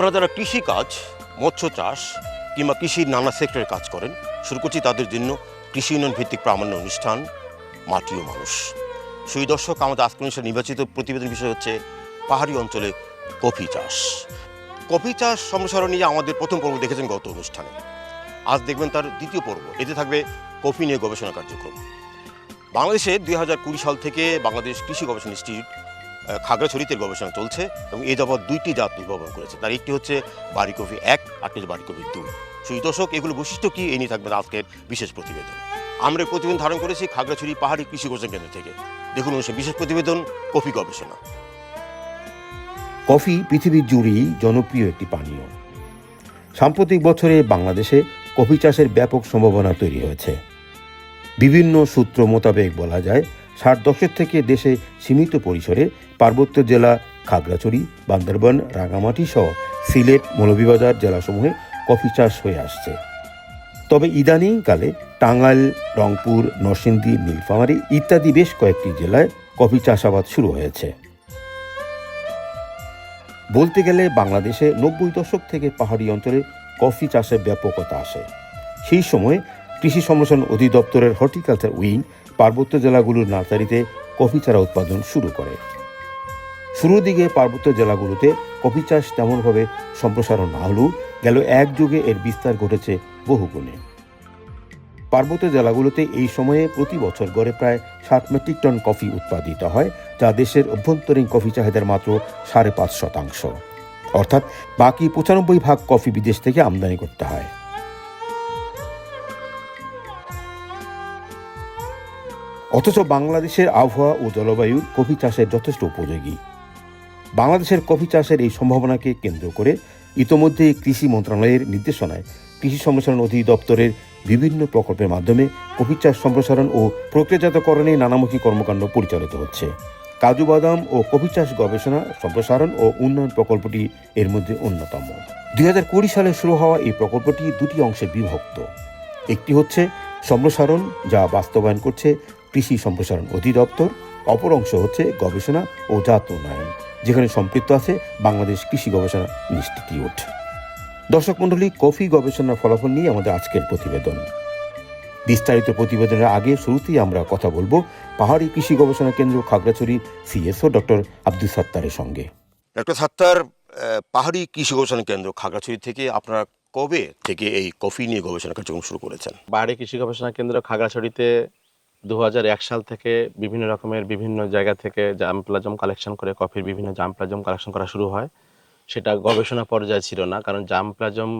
আপনারা যারা কৃষি কাজ মৎস্য চাষ কিংবা কৃষির নানা সেক্টরে কাজ করেন, শুরু করছি তাদের জন্য কৃষি উন্নয়ন ভিত্তিক প্রামাণ্য অনুষ্ঠান, মাটি ও মানুষ। সেই দর্শক, আমাদের আজকের অনুষ্ঠানে নির্বাচিত প্রতিবেদন বিষয় হচ্ছে পাহাড়ি অঞ্চলে কফি চাষ। কফি চাষ সম্প্রসারণ নিয়ে আমাদের প্রথম পর্ব দেখেছেন গত অনুষ্ঠানে। আজ দেখবেন তার দ্বিতীয় পর্ব। এতে থাকবে কফি নিয়ে গবেষণা কার্যক্রম। বাংলাদেশে দুই হাজার কুড়ি সাল থেকে বাংলাদেশ কৃষি গবেষণা ইনস্টিটিউট খাগড়াছড়িতে গবেষণা চলছে এবং এ যাবৎ দুইটি জাত উদ্ভাবন করেছে। তার একটি হচ্ছে বাড়ি কফি এক, আরেকটি হচ্ছে বাড়ি কফি দুই। সেই দর্শক, এগুলো বৈশিষ্ট্য কি? এই নিয়ে থাকবে আজকের বিশেষ প্রতিবেদন। আমরা প্রতিবেদন ধারণ করেছি খাগড়াছড়ি পাহাড়ি কৃষি গবেষণা কেন্দ্র থেকে। দেখুন অনুষ্ঠান বিশেষ প্রতিবেদন, কফি গবেষণা। কফি পৃথিবীর জুড়েই জনপ্রিয় একটি পানীয়। সাম্প্রতিক বছরে বাংলাদেশে কফি চাষের ব্যাপক সম্ভাবনা তৈরি হয়েছে। বিভিন্ন সূত্র মোতাবেক বলা যায় ষাট দশক থেকে দেশে সীমিত পরিসরে পার্বত্য জেলা খাগড়াছড়ি, বান্দরবান রাঙামাটি সহ সিলেট, মৌলভীবাজার জেলাসমূহে কফি চাষ হয়ে আসছে। তবে ইদানিংকালে টাঙ্গাইল, রংপুর, নরসিংদী, নীলফামারী ইত্যাদি বেশ কয়েকটি জেলায় কফি চাষাবাদ শুরু হয়েছে। বলতে গেলে বাংলাদেশে নব্বই দশক থেকে পাহাড়ি অঞ্চলে কফি চাষের ব্যাপকতা আসে। সেই সময় কৃষি সম্প্রসারণ অধিদপ্তরের হর্টিকালচার উইং পার্বত্য জেলাগুলোর নার্সারিতে কফি চারা উৎপাদন শুরু করে। শুরুর দিকে পার্বত্য জেলাগুলোতে কফি চাষ তেমনভাবে সম্প্রসারণ না হলেও গেল এক যুগে এর বিস্তার ঘটেছে বহুগুণে। পার্বত্য জেলাগুলোতে এই সময়ে প্রতি বছর গড়ে প্রায় ষাট মেট্রিক টন কফি উৎপাদিত হয়, যা দেশের অভ্যন্তরীণ কফি চাহিদার মাত্র সাড়ে পাঁচ শতাংশ। অর্থাৎ বাকি পঁচানব্বই ভাগ কফি বিদেশ থেকে আমদানি করতে হয়। অথচ বাংলাদেশের আবহাওয়া ও জলবায়ু কফি চাষের যথেষ্ট উপযোগী। বাংলাদেশের কফি চাষের এই সম্ভাবনাকে কেন্দ্র করে ইতোমধ্যে কৃষি মন্ত্রণালয়ের নির্দেশনায় কৃষি সম্প্রসারণ অধিদপ্তরের বিভিন্ন প্রকল্পের মাধ্যমে কফি চাষ সম্প্রসারণ ও প্রক্রিয়াজাতকরণে নানামুখী কর্মকাণ্ড পরিচালিত হচ্ছে। কাজু বাদাম ও কফি চাষ গবেষণা, সম্প্রসারণ ও উন্নয়ন প্রকল্পটি এর মধ্যে অন্যতম। দুই হাজার কুড়ি সালে শুরু হওয়া এই প্রকল্পটি দুটি অংশে বিভক্ত। একটি হচ্ছে সম্প্রসারণ, যা বাস্তবায়ন করছে কৃষি সম্প্রসারণ অধিদপ্তর অপর অংশ হচ্ছে গবেষণা ও জাত উন্নয়ন যেখানে সম্পৃক্ত আছে বাংলাদেশ কৃষি গবেষণা ইনস্টিটিউট। দর্শক মণ্ডলী কফি গবেষণার ফলাফল নিয়ে আমাদের আজকের প্রতিবেদন। বিস্তারিত প্রতিবেদনের আগে শুরুতেই আমরা কথা বলব পাহাড়ি কৃষি গবেষণা কেন্দ্র খাগড়াছড়ি সিএসও ডক্টর আব্দুল সাত্তারের সঙ্গে। ডক্টর সাত্তার পাহাড়ি কৃষি গবেষণা কেন্দ্র খাগড়াছড়ি থেকে আপনারা কবে থেকে এই কফি নিয়ে গবেষণা কার্যক্রম শুরু করেছেন? পাহাড়ি কৃষি গবেষণা কেন্দ্র খাগড়াছড়িতে দু সাল থেকে বিভিন্ন রকমের বিভিন্ন জায়গা থেকে জাম প্লাজম কালেকশন করে কফির বিভিন্ন জাম প্লাজম কালেকশন করা শুরু হয়। সেটা গবেষণা পর্যায়ে ছিল না কারণ জাম প্লাজম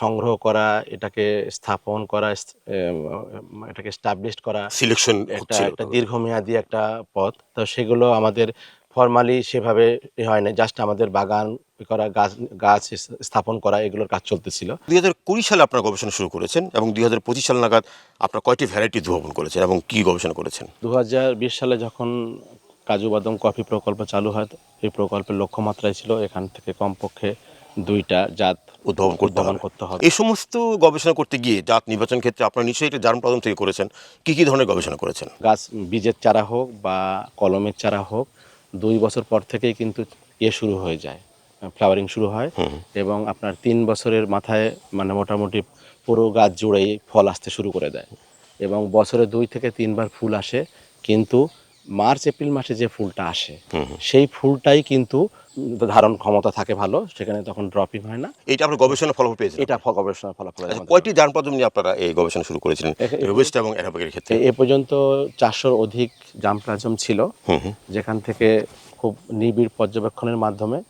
সংগ্রহ করা এটাকে স্থাপন করা এটাকে স্টাবলিশ করা সিলেকশন একটা একটা দীর্ঘমেয়াদী একটা পথ। তো সেগুলো আমাদের ফর্মালি সেভাবে এ হয় না জাস্ট আমাদের বাগান করা গাছ গাছ স্থাপন করা এগুলোর কাজ চলতেছিল। দুই হাজার কুড়ি সালে আপনারা গবেষণা শুরু করেছেন এবং দুই হাজার পঁচিশ সাল নাগাদ আপনার কয়টি ভ্যারাইটি উদ্ভাবন করেছেন এবং কি গবেষণা করেছেন? দু হাজার বিশ সালে যখন কাজু বাদাম কফি প্রকল্প চালু হয় এই প্রকল্পের লক্ষ্যমাত্রায় ছিল এখান থেকে কমপক্ষে দুইটা জাত উদ্ভাবন করতে উদ্ভাবন হবে। করতে হবে। এই সমস্ত গবেষণা করতে গিয়ে জাত নির্বাচন ক্ষেত্রে আপনারা নিশ্চয়ই এটা জার্ম প্রথম থেকে করেছেন। কি কি ধরনের গবেষণা করেছেন? গাছ বীজের চারা হোক বা কলমের চারা হোক দুই বছর পর থেকেই কিন্তু ইয়ে শুরু হয়ে যায় ফ্লাওয়ারিং শুরু হয় এবং আপনার তিন বছরের মাথায় মানে মোটামুটি পুরো গাছ জুড়েই ফল আসতে শুরু করে দেয় এবং বছরে দুই থেকে তিনবার ফুল আসে কিন্তু মার্চ এপ্রিল মাসে যে ফুলটা আসে সেই ফুলটাই কিন্তু ধারণ ক্ষমতা থাকে ভালো সেখানে তখন ড্রপিং হয় না। এটা আপনার গবেষণা ফলাফল পেয়েছেন? এটা গবেষণার ফলাফল আচ্ছা, কয়টি জার্ম প্রথম নিয়ে আপনারা এই গবেষণা শুরু করেছিলেন? রোবেস্ট এবং অ্যারাবিকের ক্ষেত্রে। এ- পর্যন্ত চারশোর অধিক জাম প্লাজম ছিল যেখান থেকে খুব নিবিড় পর্যবেক্ষণের মাধ্যমে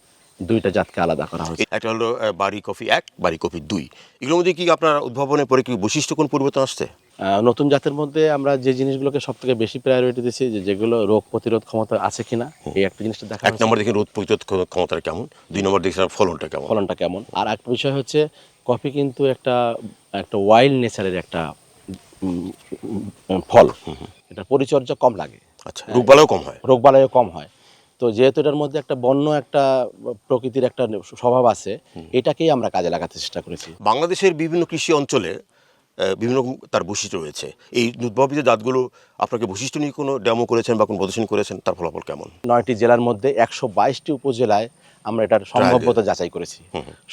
দুইটা জাতকে আলাদা করা হয়েছে। একটা হলো বাড়ি কফি এক বাড়ি কফি দুই। এগুলোর মধ্যে কি আপনার উদ্ভাবনের পরে কি বৈশিষ্ট্য কোন পরিবর্তন আসছে? নতুন জাতের মধ্যে আমরা যে জিনিসগুলোকে সব থেকে বেশি প্রায়োরিটি দিচ্ছি যে যেগুলো রোগ প্রতিরোধ ক্ষমতা আছে কিনা এই একটা জিনিসটা দেখা এক নম্বর দেখেন রোদ প্রতিরোধ ক্ষ- ক্ষমতাটা কেমন দুই নম্বর দেখছেন ফলনটা কেমন। ফলনটা কেমন। আর একটা বিষয় হচ্ছে কফি কিন্তু একটা একটা ওয়াইল্ড নেচারের একটা ফল। এটা পরিচর্যা কম লাগে। আচ্ছা রোগবালাও কম হয়। রোগ রোগবালাইও কম হয়। তো যেহেতু এটার মধ্যে একটা বন্য একটা প্রকৃতির একটা স্বভাব আছে এটাকেই আমরা কাজে লাগাতে চেষ্টা করেছি। বাংলাদেশের বিভিন্ন কৃষি অঞ্চলে বিভিন্ন রকম তার বৈশিষ্ট্য রয়েছে। এই উদ্ভাবিত জাতগুলো আপনাকে বৈশিষ্ট্য নিয়ে কোনো ডেমো করেছেন বা কোনো প্রদর্শনী করেছেন তার ফলাফল কেমন? নয়টি জেলার মধ্যে একশো বাইশটি উপজেলায় আমরা এটার সম্ভাব্যতা যাচাই করেছি।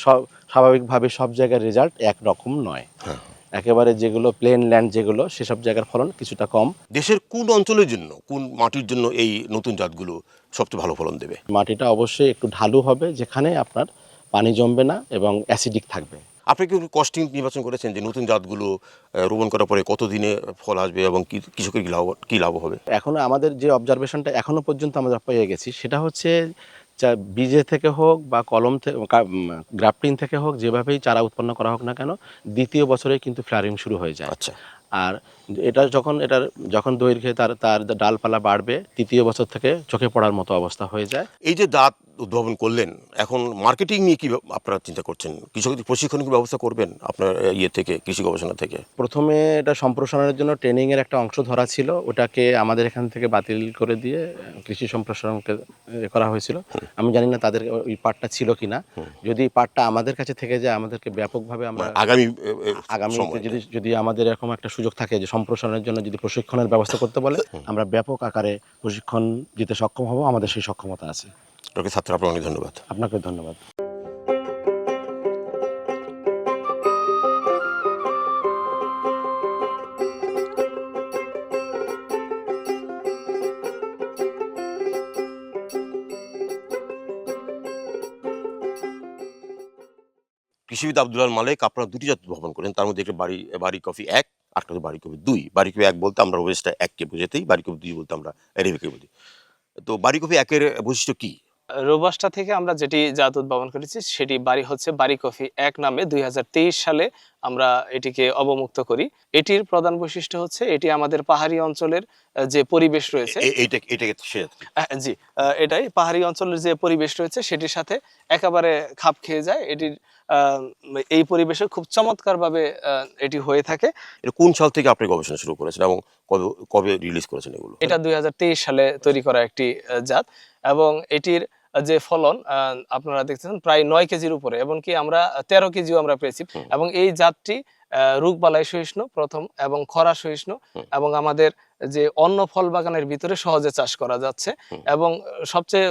সব স্বাভাবিকভাবে সব জায়গার রেজাল্ট একরকম নয়। হ্যাঁ। একেবারে যেগুলো প্লেন ল্যান্ড যেগুলো সেসব জায়গার ফলন কিছুটা কম। দেশের কোন অঞ্চলের জন্য কোন মাটির জন্য এই নতুন জাতগুলো সবচেয়ে ভালো ফলন দেবে? মাটিটা অবশ্যই একটু ঢালু হবে যেখানে আপনার পানি জমবে না এবং অ্যাসিডিক থাকবে। আপনি কি কস্টিং নির্বাচন করেছেন যে নতুন জাতগুলো রোপণ করার পরে কত দিনে ফল আসবে এবং কি কৃষকের কী লাভ কী লাভ হবে? এখনও আমাদের যে অবজারভেশনটা এখনও পর্যন্ত আমরা পেয়ে গেছি সেটা হচ্ছে যা বীজে থেকে হোক বা কলম থেকে গ্রাফটিং থেকে হোক যেভাবেই চারা উৎপন্ন করা হোক না কেন দ্বিতীয় বছরে কিন্তু ফ্লারিং শুরু হয়ে যায়। আচ্ছা। আর এটা যখন এটার যখন দৈর্ঘ্যে তার তার ডালপালা বাড়বে তৃতীয় বছর থেকে চোখে পড়ার মতো অবস্থা হয়ে যায়। এই যে দাঁত উদ্ভাবন করলেন এখন মার্কেটিং নিয়ে কি আপনারা চিন্তা করছেন? কৃষকদের প্রশিক্ষণ কি ব্যবস্থা করবেন আপনার ইয়ে থেকে কৃষি গবেষণা থেকে? প্রথমে এটা সম্প্রসারণের জন্য ট্রেনিংয়ের একটা অংশ ধরা ছিল। ওটাকে আমাদের এখান থেকে বাতিল করে দিয়ে কৃষি সম্প্রসারণকে করা হয়েছিল। আমি জানি না তাদের ওই পার্টটা ছিল কিনা। যদি পার্টটা আমাদের কাছে থেকে যায় আমাদেরকে ব্যাপকভাবে আমরা আগামী আগামী সময়ে। যদি যদি আমাদের এরকম একটা সুযোগ থাকে যে সম্প্রসারণের জন্য যদি প্রশিক্ষণের ব্যবস্থা করতে বলে আমরা ব্যাপক আকারে প্রশিক্ষণ দিতে সক্ষম হব। আমাদের সেই সক্ষমতা আছে। ডক্টর ছাত্র আপনার অনেক ধন্যবাদ। আপনাকে ধন্যবাদ। কৃষিবিদ আব্দুল মালিক আপনারা দুটি জাত উদ্ভাবন করেন। তার মধ্যে একটা বাড়ি বাড়ি কফি এক আরেকটা বাড়ি কফি দুই। বাড়ি কফি এক বলতে আমরা ওয়েস্টটা এককে বোঝাতেই বাড়ি কফি দুই বলতে আমরা এরেবিকে বলি। তো বাড়ি কফি একের বৈশিষ্ট্য কি? রোবাস্টা থেকে আমরা যেটি জাত উদ্ভাবন করেছি সেটি বাড়ি হচ্ছে বাড়ি কফি এক নামে দুই সালে আমরা এটিকে অবমুক্ত করি। এটির প্রধান বৈশিষ্ট্য হচ্ছে এটি আমাদের পাহাড়ি অঞ্চলের যে পরিবেশ রয়েছে জি এটাই পাহাড়ি অঞ্চলের যে পরিবেশ রয়েছে সেটির সাথে একেবারে খাপ খেয়ে যায়। এটির আহ, এই পরিবেশে খুব চমৎকার ভাবে এটি হয়ে থাকে। কোন সাল থেকে আপনি গবেষণা শুরু করেছেন এবং কবে কবে রিলিজ করেছেন এগুলো? এটা দুই হাজার তেইশ সালে তৈরি করা একটি জাত। এবং এটির যে ফলন আপনারা দেখতেছেন প্রায় নয় কেজির উপরে এমনকি আমরা তেরো কেজিও আমরা পেয়েছি। এবং এই জাতটি রোগবালাই সহিষ্ণু প্রথম এবং খরা সহিষ্ণু এবং আমাদের যে অন্য ফল বাগানের ভিতরে সহজে চাষ করা যাচ্ছে। এবং সবচেয়ে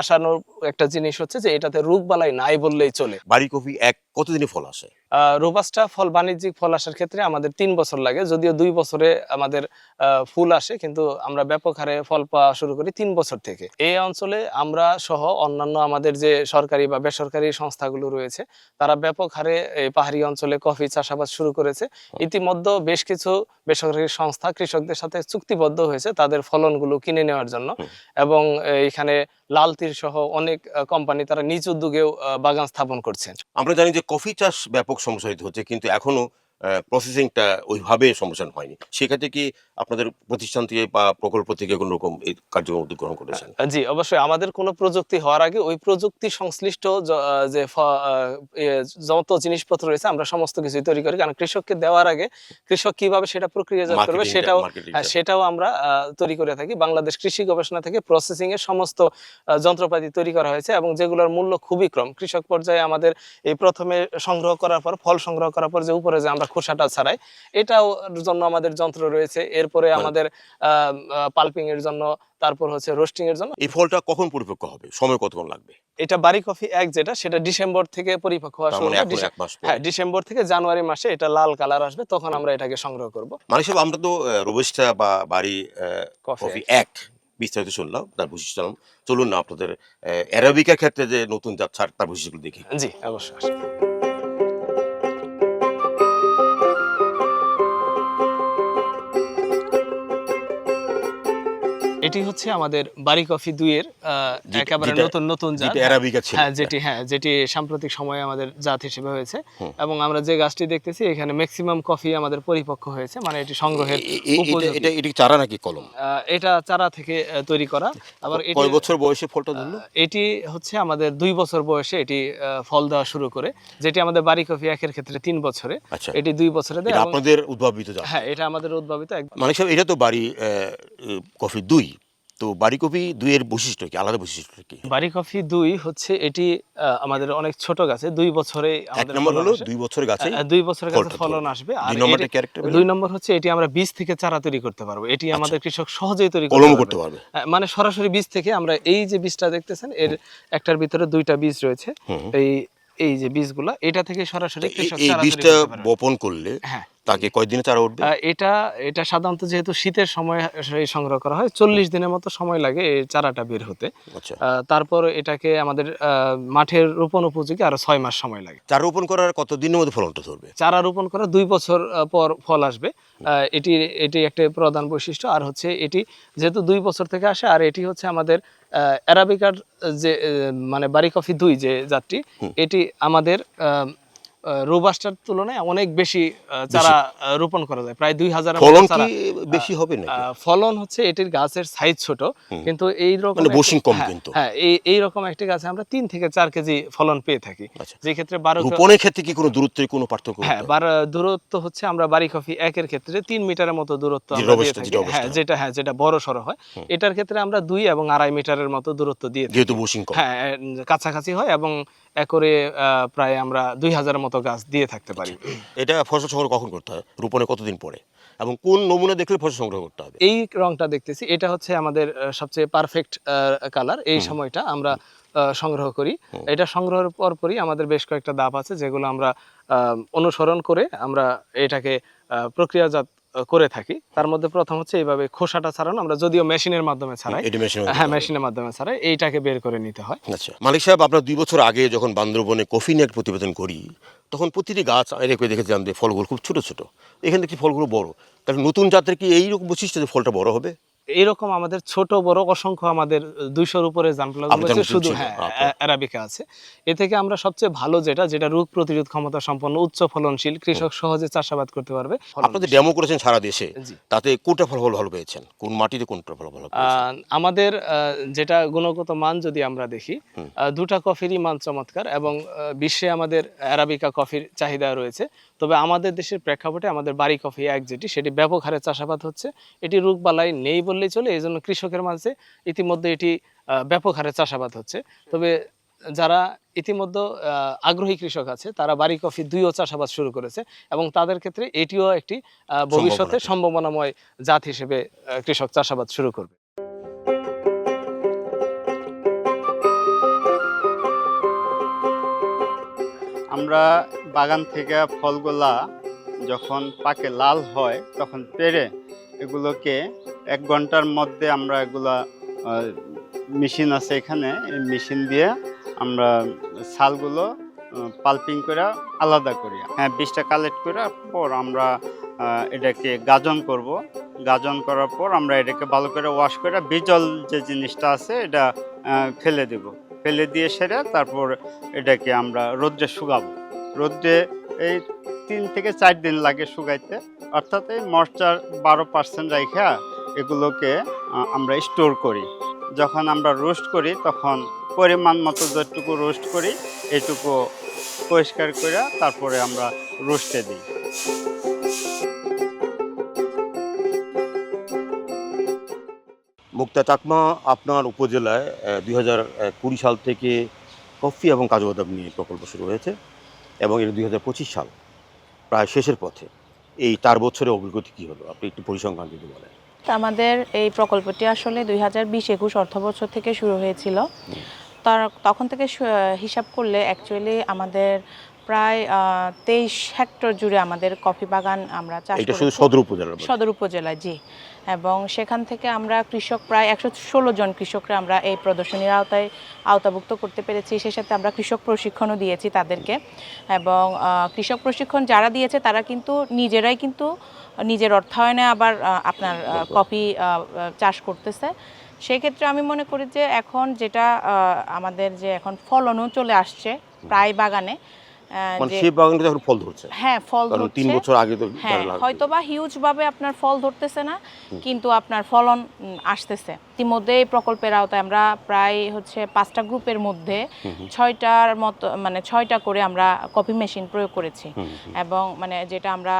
আসানোর একটা জিনিস হচ্ছে যে এটাতে রোগবালাই নাই বললেই চলে। বাড়ি কপি এক কতদিনে ফল আসে? রোবাস্টা ফল বাণিজ্যিক ফল আসার ক্ষেত্রে আমাদের তিন বছর লাগে। যদিও দুই বছরে আমাদের ফুল আসে কিন্তু আমরা ব্যাপক হারে ফল পাওয়া শুরু করি তিন বছর থেকে। এই অঞ্চলে আমরা সহ অন্যান্য আমাদের যে সরকারি বা বেসরকারি সংস্থাগুলো রয়েছে তারা ব্যাপক হারে এই পাহাড়ি অঞ্চলে কফি চাষাবাদ শুরু করেছে। ইতিমধ্যে বেশ কিছু বেসরকারি সংস্থা কৃষকদের সাথে চুক্তিবদ্ধ হয়েছে তাদের ফলনগুলো কিনে নেওয়ার জন্য। এবং এখানে লাল তীর সহ অনেক কোম্পানি তারা নিজ উদ্যোগেও বাগান স্থাপন করছেন। আমরা জানি যে কফি চাষ ব্যাপক সম্প্রসারিত হচ্ছে, কিন্তু এখনও প্রসেসিংটা ওইভাবে সম্প্রসারণ হয়নি। সেক্ষেত্রে কি আপনাদের প্রতিষ্ঠান থেকে বা প্রকল্প থেকে কোনো রকম এই কার্যক্রম গ্রহণ করেছেন? জি অবশ্যই। আমাদের কোনো প্রযুক্তি হওয়ার আগে ওই প্রযুক্তি সংশ্লিষ্ট যে যত জিনিসপত্র রয়েছে আমরা সমস্ত কিছুই তৈরি করি। কারণ কৃষককে দেওয়ার আগে কৃষক কীভাবে সেটা প্রক্রিয়াজাত করবে সেটাও। হ্যাঁ, সেটাও আমরা তৈরি করে থাকি। বাংলাদেশ কৃষি গবেষণা থেকে প্রসেসিং এর সমস্ত যন্ত্রপাতি তৈরি করা হয়েছে এবং যেগুলোর মূল্য খুবই কম। কৃষক পর্যায়ে আমাদের এই প্রথমে সংগ্রহ করার পর ফল সংগ্রহ করার পর যে উপরে যে আমরা খোসাটা ছাড়াই। এটাও জন্য আমাদের যন্ত্র রয়েছে। এরপরে মানে আমাদের পাল্পিং এর জন্য তারপর হচ্ছে রোস্টিং এর জন্য। এই ফলটা কখন পরিপক্ক হবে? সময় কতক্ষণ লাগবে? এটা বাড়ি কফি এক যেটা সেটা ডিসেম্বর থেকে পরিপক্ক হওয়া শুরু মানে। হ্যাঁ। ডিসেম্বর থেকে জানুয়ারি মাসে এটা লাল কালার আসবে তখন আমরা এটাকে সংগ্রহ করব। মানে সব আমরা তো রোবেস্টা বা বাড়ি কফি এক। বিস্তারিত শুনলাম তার বৈশিষ্ট্য। চলুন না আপনাদের অ্যারাবিকার ক্ষেত্রে যে নতুন জাত ছাড় তার বৈশিষ্ট্যগুলো দেখি। জি অবশ্যই। এটি হচ্ছে আমাদের বাড়ি কফি দুইয়ের একেবারে নতুন নতুন জাত। অ্যারাবিকা ছিল। হ্যাঁ যেটি হ্যাঁ যেটি সাম্প্রতিক সময়ে আমাদের জাত হিসেবে হয়েছে। এবং আমরা যে গাছটি দেখতেছি এখানে ম্যাক্সিমাম কফি আমাদের পরিপক্ক হয়েছে মানে এটি সংগ্রহের এটা-। এটা চারা নাকি কলম? এটা চারা থেকে তৈরি করা। আবার কয় বছর বয়সে ফলটা ধরলো? এটি হচ্ছে আমাদের দুই বছর বয়সে এটি ফল দেওয়া শুরু করে যেটি আমাদের বাড়ি কফি একের ক্ষেত্রে তিন বছরে। আচ্ছা। এটি দুই বছরে দেয় আপনাদের উদ্ভাবিত জাত। হ্যাঁ এটা আমাদের উদ্ভাবিত মানে এটা তো বাড়ি কফি দুই। তো বাড়ি কপি দুইয়ের বৈশিষ্ট্য কি? আলাদা বৈশিষ্ট্য কি? বাড়ি কফি দুই হচ্ছে এটি আমাদের অনেক ছোট গাছে দুই বছরে এক নম্বর হলো দুই বছরের গাছে দুই বছরের গাছে ফলন আসবে। আর দুই নম্বরটা ক্যারেক্টার দুই নম্বর হচ্ছে এটি আমরা বীজ থেকে চারা তৈরি করতে পারব। এটি আমাদের কৃষক সহজেই তৈরি কলম করতে পারবে। মানে সরাসরি বীজ থেকে আমরা এই যে বীজটা দেখতেছেন এর একটার ভিতরে দুইটা বীজ রয়েছে। এই এই যে বীজগুলা এটা থেকে সরাসরি কৃষক চারা বীজটা। বপন করলে হ্যাঁ। তাকে কয়দিনে চারা উঠবে? এটা এটা সাধারণত যেহেতু শীতের সময় সংগ্রহ করা হয় চল্লিশ দিনের মতো সময় লাগে এই চারাটা বের হতে। আচ্ছা। তারপর এটাকে আমাদের মাঠের রোপণ উপযোগী আরও ছয় মাস সময় লাগে। চারা রোপণ করার কত দিনের মধ্যে ফলনটা ধরবে? চারা রোপণ করা দুই বছর পর ফল আসবে। এটি এটি একটা প্রধান বৈশিষ্ট্য। আর হচ্ছে এটি যেহেতু দুই বছর থেকে আসে আর এটি হচ্ছে আমাদের অ্যারাবিকার যে মানে বাড়ি কফি দুই যে জাতটি এটি আমাদের রোবাস্টার তুলনায় অনেক বেশি চারা রোপণ করা যায়। প্রায় দুই হাজার ফলন কি বেশি হবে নাকি? ফলন হচ্ছে এটির গাছের সাইজ ছোট কিন্তু এই রকম মানে বসিং কম হ্যাঁ, কিন্তু। হ্যাঁ এই এই রকম একটি গাছে আমরা তিন থেকে চার কেজি ফলন পেয়ে থাকি। আচ্ছা। যে ক্ষেত্রে বারো রোপণের ক্ষেত্রে কি কোনো দূরত্বের কোনো পার্থক্য হ্যাঁ বার দূরত্ব হচ্ছে আমরা বাড়ি কফি একের ক্ষেত্রে তিন মিটারের মতো দূরত্ব যেটা আমরা দিয়ে থাকি। যেটা হ্যাঁ যেটা হ্যাঁ যেটা বড় সড়ো হয়। এটার ক্ষেত্রে আমরা দুই এবং আড়াই মিটারের মতো দূরত্ব দিয়ে যেহেতু বসিং হ্যাঁ কাছাকাছি হয় এবং একরে প্রায় আমরা দুই হাজারের মতো গাছ দিয়ে থাকতে পারি। এটা ফসল সংগ্রহ কখন করতে হয়? রোপণে কতদিন পরে? এবং কোন নমুনা দেখলে ফসল সংগ্রহ করতে হবে? এই রংটা দেখতেছি এটা হচ্ছে আমাদের সবচেয়ে পারফেক্ট কালার এই সময়টা আমরা সংগ্রহ করি। এটা সংগ্রহের পরপরই আমাদের বেশ কয়েকটা দাপ আছে যেগুলো আমরা অনুসরণ করে আমরা এটাকে প্রক্রিয়াজাত করে থাকি। তার মধ্যে প্রথম হচ্ছে এইভাবে খোসাটা ছাড়ানো। আমরা যদিও মেশিনের মাধ্যমে ছাড়াই। হ্যাঁ মেশিনের মাধ্যমে ছাড়াই। এইটাকে বের করে নিতে হয়। আচ্ছা। মালিক সাহেব আপনার দুই বছর আগে যখন বান্দরবনে কফি নিয়ে প্রতিবেদন করি তখন প্রতিটি গাছ এরকম দেখেছিলাম যে ফলগুলো খুব ছোট ছোট। এখানে দেখছি ফলগুলো বড়। তাহলে নতুন জাতের কি এইরকম বৈশিষ্ট্য যে ফলটা বড় হবে? এইরকম আমাদের ছোট বড় অসংখ্য আমাদের দুইশোর উপরে শুধু হ্যাঁ। অ্যারাবিকা আছে। এ থেকে আমরা সবচেয়ে ভালো যেটা যেটা রোগ প্রতিরোধ ক্ষমতা সম্পন্ন উচ্চ ফলনশীল কৃষক সহজে চাষাবাদ করতে পারবে। আপনাদের ডেমো করেছেন সারা দেশে তাতে কোনটা ফল ভালো পেয়েছেন? কোন মাটিতে কোনটা ফল ভালো আমাদের যেটা গুণগত মান যদি আমরা দেখি দুটা কফিরই মান চমৎকার এবং বিশ্বে আমাদের অ্যারাবিকা কফির চাহিদা রয়েছে। তবে আমাদের দেশের প্রেক্ষাপটে আমাদের বাড়ি কফি এক যেটি সেটি ব্যাপক হারে চাষাবাদ হচ্ছে। এটি রোগবালাই নেই বললেই চলে এই জন্য কৃষকের মাঝে ইতিমধ্যে এটি ব্যাপক হারে চাষাবাদ হচ্ছে। তবে যারা ইতিমধ্যে আগ্রহী কৃষক আছে তারা বাড়ি কফি দুইও চাষাবাদ শুরু করেছে এবং তাদের ক্ষেত্রে এটিও একটি ভবিষ্যতে সম্ভাবনাময় জাত হিসেবে কৃষক চাষাবাদ শুরু করবে। আমরা বাগান থেকে ফলগুলা যখন পাকে লাল হয় তখন পেরে এগুলোকে এক ঘণ্টার মধ্যে আমরা এগুলা মেশিন আছে এখানে, এই মেশিন দিয়ে আমরা ছালগুলো পাল্পিং করে আলাদা করি। হ্যাঁ বীজটা কালেক্ট করার পর আমরা এটাকে গাজন করব। গাজন করার পর আমরা এটাকে ভালো করে ওয়াশ করে বিজল যে জিনিসটা আছে এটা ফেলে দেব। ফেলে দিয়ে সেরে তারপর এটাকে আমরা রোদ্রে শুকাবো। রোদ্রে এই তিন থেকে চার দিন লাগে শুকাইতে। অর্থাৎ এই মশচার বারো পার্সেন্ট রাইখা এগুলোকে আমরা স্টোর করি। যখন আমরা রোস্ট করি, তখন পরিমাণ মতো যতটুকু রোস্ট করি, এটুকু পরিষ্কার করে তারপরে আমরা রোস্টে দিই। মুক্তা চাকমা, আপনার উপজেলায় দুই কুড়ি সাল থেকে কফি এবং কাজু বাদাম নিয়ে প্রকল্প শুরু হয়েছে এবং এটা দুই হাজার পঁচিশ সাল। প্রায় শেষের পথে। এই চার বছরে অগ্রগতি কী হলো? আপনি একটু পরিসংখ্যান যদি বলেন। আমাদের এই প্রকল্পটি আসলে দুই হাজার বিশ একুশ অর্থ বছর থেকে শুরু হয়েছিল। তার তখন থেকে হিসাব করলে অ্যাকচুয়ালি আমাদের প্রায় তেইশ হেক্টর জুড়ে আমাদের কফি বাগান আমরা চাষ এটা শুধু সদর উপজেলার মধ্যে। সদর উপজেলায় জি। এবং সেখান থেকে আমরা কৃষক প্রায় একশো ষোলো জন কৃষকরা আমরা এই প্রদর্শনীর আওতায় আওতাভুক্ত করতে পেরেছি। সেই সাথে আমরা কৃষক প্রশিক্ষণও দিয়েছি তাদেরকে। এবং কৃষক প্রশিক্ষণ যারা দিয়েছে তারা কিন্তু নিজেরাই কিন্তু নিজের অর্থায়নে আবার আপনার কফি চাষ করতেছে। সেক্ষেত্রে আমি মনে করি যে এখন যেটা আমাদের যে এখন ফলনও চলে আসছে প্রায় বাগানে মানে সেই বাগানটা এখন ফল ধরছে হ্যাঁ ফল কারণ তিন বছর আগে তো হ্যাঁ যারা লাগতো। হয়তো বা হিউজ ভাবে আপনার ফল ধরতেছে না কিন্তু আপনার ফলন আসতেছে। ইতিমধ্যে এই প্রকল্পের আওতায় আমরা প্রায় হচ্ছে পাঁচটা গ্রুপের মধ্যে ছয়টার মতো মানে ছয়টা করে আমরা কপি মেশিন প্রয়োগ করেছি। এবং মানে যেটা আমরা?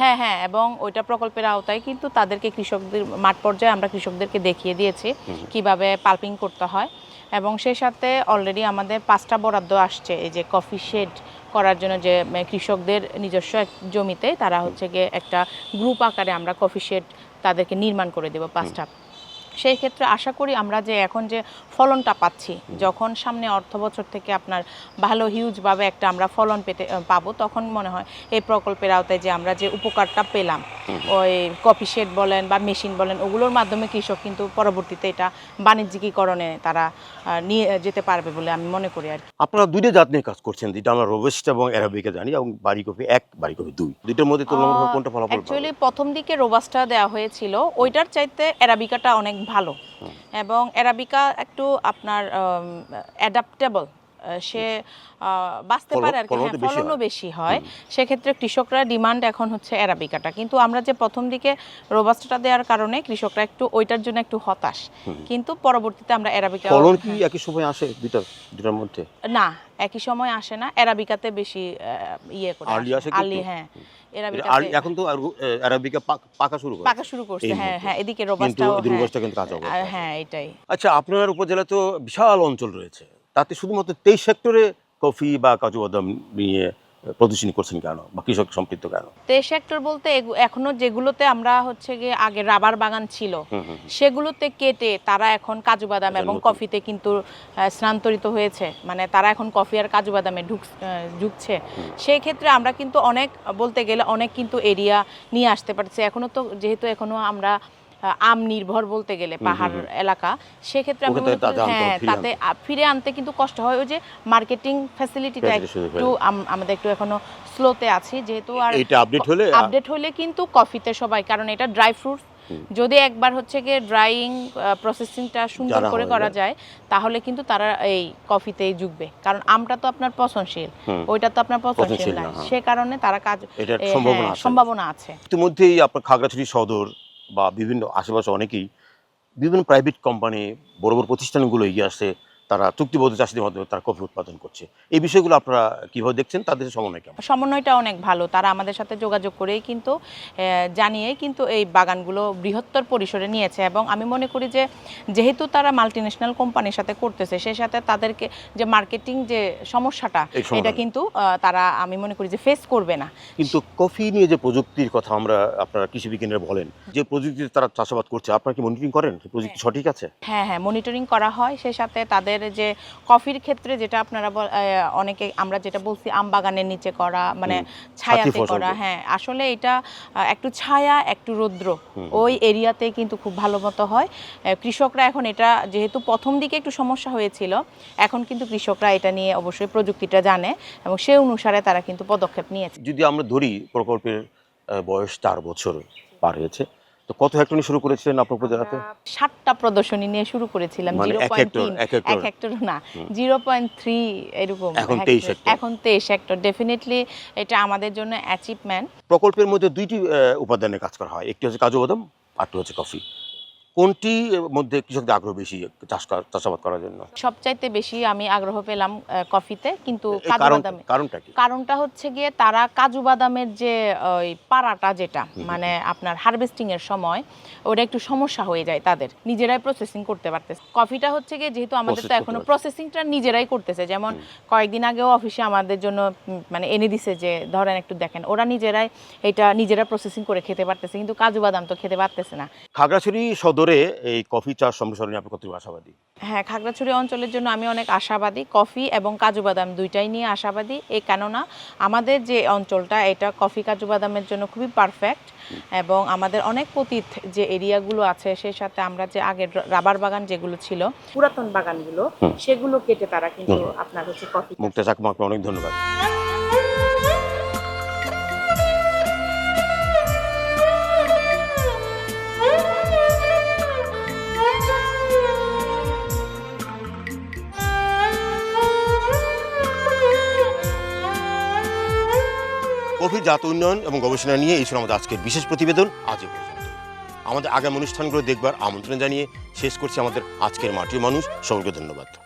হ্যাঁ হ্যাঁ এবং ওইটা প্রকল্পের আওতায় কিন্তু তাদেরকে কৃষকদের মাঠ পর্যায়ে আমরা কৃষকদেরকে দেখিয়ে দিয়েছি কীভাবে পাল্পিং করতে হয়। এবং সেই সাথে অলরেডি আমাদের পাঁচটা বরাদ্দ আসছে, এই যে কফি শেড করার জন্য যে কৃষকদের নিজস্ব এক জমিতে তারা হচ্ছে গিয়ে একটা গ্রুপ আকারে আমরা কফি শেড তাদেরকে নির্মাণ করে দেব পাঁচটা। সেই ক্ষেত্রে আশা করি আমরা যে এখন যে ফলনটা পাচ্ছি যখন সামনে অর্থ বছর থেকে আপনার ভালো হিউজভাবে একটা আমরা ফলন পেতে পাবো তখন মনে হয় এই প্রকল্পের আওতায় যে আমরা যে উপকারটা পেলাম ওই কপি শেড বলেন বা মেশিন বলেন ওগুলোর মাধ্যমে কৃষক কিন্তু পরবর্তীতে এটা বাণিজ্যিকীকরণে তারা নিয়ে যেতে পারবে বলে আমি মনে করি আর কি। আপনারা দুইটা জাত নিয়ে কাজ করছেন যেটা আমরা রোবেস্ট এবং অ্যারাবিকা জানি এবং বাড়ি কপি এক বাড়ি কপি দুই। দুইটার মধ্যে তুলনামূলক কোনটা ফলাফল অ্যাকচুয়ালি প্রথম দিকে রোবাস্টা দেওয়া হয়েছিল ওইটার চাইতে অ্যারাবিকাটা অনেক ভালো। এবং অ্যারাবিকা একটু আপনার অ্যাডাপ্টেবল সে বাঁচতে পারে আর কি। হ্যাঁ ফলনও বেশি হয়। সেক্ষেত্রে কৃষকরা ডিমান্ড এখন হচ্ছে অ্যারাবিকাটা। কিন্তু আমরা যে প্রথম দিকে রোবাস্টাটা দেওয়ার কারণে কৃষকরা একটু ওইটার জন্য একটু হতাশ। কিন্তু পরবর্তীতে আমরা অ্যারাবিকা ফলন কি একই সময় আসে দুইটা দুটার মধ্যে? না একই সময় আসে না। অ্যারাবিকাতে বেশি ইয়ে করে কিন্তু? আর্লি হ্যাঁ। এখন তো অ্যারাবিকা পাকা শুরু করে পাকা শুরু করছে হ্যাঁ হ্যাঁ এদিকে কিন্তু রোবাস্টাও রোবাস্টা কিন্তু কাঁচা হ্যাঁ এটাই। আচ্ছা আপনার উপজেলা তো বিশাল অঞ্চল রয়েছে। তাতে শুধুমাত্র তেইশ সেক্টরে কফি বা কাজু বাদাম নিয়ে প্রদর্শনী করছেন কেন? বা কৃষক সম্পৃক্ত কেন? তেইশ সেক্টর বলতে এখনও যেগুলোতে আমরা হচ্ছে গিয়ে আগে রাবার বাগান ছিল সেগুলোতে কেটে তারা এখন কাজু বাদাম এবং কফিতে কিন্তু স্থানান্তরিত হয়েছে। মানে তারা এখন কফি আর কাজু বাদামে ঢুক ঢুকছে। সেই ক্ষেত্রে আমরা কিন্তু অনেক বলতে গেলে অনেক কিন্তু এরিয়া নিয়ে আসতে পারছি। এখনও তো যেহেতু এখনও আমরা আম নির্ভর বলতে গেলে পাহাড় এলাকা। সেক্ষেত্রে হবে, হ্যাঁ তাতে ফিরে আনতে কিন্তু কষ্ট হয়। ওই যে মার্কেটিং ফ্যাসিলিটিটা একটু আমাদের একটু এখনও স্লোতে আছি যেহেতু আর এইটা আপডেট হলে আপডেট হলে কিন্তু কফিতে সবাই কারণ এটা ড্রাই ফ্রুটস যদি একবার হচ্ছে গিয়ে ড্রাইং প্রসেসিংটা সুন্দর করে করা যায়। তাহলে কিন্তু তারা এই কফিতেই ঝুঁকবে কারণ আমটা তো আপনার পছন্দশীল ওইটা তো আপনার পচনশীল না। হ্যাঁ। সে কারণে তারা কাজ হ্যাঁ, সম্ভাবনা আছে। ইতিমধ্যেই আপনার খাগড়াছড়ি সদর বা বিভিন্ন আশেপাশে অনেকেই বিভিন্ন প্রাইভেট কোম্পানি বড় বড় প্রতিষ্ঠানগুলো এগিয়ে আসছে। তারা চুক্তিবদ্ধ চাষীদের মাধ্যমে তারা কফি উৎপাদন করছে। এই বিষয়গুলো আপনারা কীভাবে দেখছেন? তাদের সমন্বয় কেমন? সমন্বয়টা অনেক ভালো। তারা আমাদের সাথে যোগাযোগ করেই কিন্তু আহ, জানিয়েই কিন্তু এই বাগানগুলো বৃহত্তর পরিসরে নিয়েছে এবং আমি মনে করি যে যেহেতু তারা মাল্টিন্যাশনাল কোম্পানির সাথে করতেছে সেই সাথে তাদেরকে যে মার্কেটিং যে সমস্যাটা এটা কিন্তু তারা আমি মনে করি যে ফেস করবে না। কিন্তু কফি নিয়ে যে প্রযুক্তির কথা আমরা আপনারা কৃষি বিজ্ঞানীরা বলেন যে প্রযুক্তিতে তারা চাষাবাদ করছে আপনারা কি মনিটরিং করেন? প্রযুক্তি সঠিক আছে? হ্যাঁ হ্যাঁ মনিটরিং করা হয় সেই সাথে তাদের যে কফির ক্ষেত্রে যেটা আপনারা অনেকে আমরা যেটা বলছি আম বাগানের নিচে করা মানে ছায়াতে করা হ্যাঁ আসলে এটা একটু ছায়া একটু রৌদ্র ওই এরিয়াতে কিন্তু খুব ভালো মতো হয়। কৃষকরা এখন এটা যেহেতু প্রথম দিকে একটু সমস্যা হয়েছিল এখন কিন্তু কৃষকরা এটা নিয়ে অবশ্যই প্রযুক্তিটা জানে এবং সে অনুসারে তারা কিন্তু পদক্ষেপ নিয়েছে। যদি আমরা ধরি প্রকল্পের বয়স চার বছর পার হয়েছে তো কত হেক্টর নিয়ে শুরু করেছিলেন আপনার উপজেলাতে সাতটা প্রদর্শনী নিয়ে শুরু করেছিলাম মানে জিরো পয়েন্ট তিন। এক হেক্টর। না জিরো পয়েন্ট থ্রি এরকম এখন তেইশ 23 এখন তেইশ হেক্টর ডেফিনেটলি এটা আমাদের জন্য অ্যাচিভমেন্ট প্রকল্পের মধ্যে দুইটি উপাদানের উপাদানে কাজ করা হয়। একটি হচ্ছে কাজু বাদাম আরটি হচ্ছে কফি কোনটি মধ্যে কৃষকদের আগ্রহ বেশি চাষ চাষাবাদ করার জন্য? সবচাইতে বেশি আমি আগ্রহ পেলাম কফিতে কিন্তু কাজু বাদামে। কারণটা কি? কারণটা হচ্ছে গিয়ে তারা কাজু বাদামের যে ওই পাড়াটা যেটা মানে আপনার হারভেস্টিং এর সময় ওটা একটু সমস্যা হয়ে যায় তাদের। নিজেরাই প্রসেসিং করতে পারতেছে। কফিটা হচ্ছে গিয়ে যেহেতু আমাদের তো এখনও। প্রসেসিংটা নিজেরাই করতেছে। যেমন কয়েকদিন আগেও অফিসে আমাদের জন্য মানে এনে দিছে যে ধরেন একটু দেখেন ওরা নিজেরাই এটা নিজেরা প্রসেসিং করে খেতে পারতেছে কিন্তু কাজু বাদাম তো খেতে পারতেছে না। খাগড়াছড়ি সদরে এই কফি চাষ সম্প্রসারণে আপনি কতটুকু আশাবাদী? হ্যাঁ খাগড়াছড়ি অঞ্চলের জন্য আমি অনেক আশাবাদী। কফি এবং কাজু বাদাম দুইটাই নিয়ে আশাবাদী। এই কেননা আমাদের যে অঞ্চলটা এটা কফি কাজু বাদামের জন্য খুবই পারফেক্ট এবং আমাদের অনেক পতিত যে এরিয়াগুলো আছে সেই সাথে আমরা যে আগের রাবার বাগান যেগুলো ছিল পুরাতন বাগানগুলো সেগুলো কেটে তারা কিন্তু আপনার হচ্ছে কফি মুক্তা চাকমা আপনাকে অনেক ধন্যবাদ। জাত উন্নয়ন এবং গবেষণা নিয়ে এই ছিল আমাদের আজকের বিশেষ প্রতিবেদন। আজ পর্যন্ত। আমাদের আগামী অনুষ্ঠানগুলো দেখবার আমন্ত্রণ জানিয়ে শেষ করছি আমাদের আজকের মাটির মানুষ। সবাইকে ধন্যবাদ।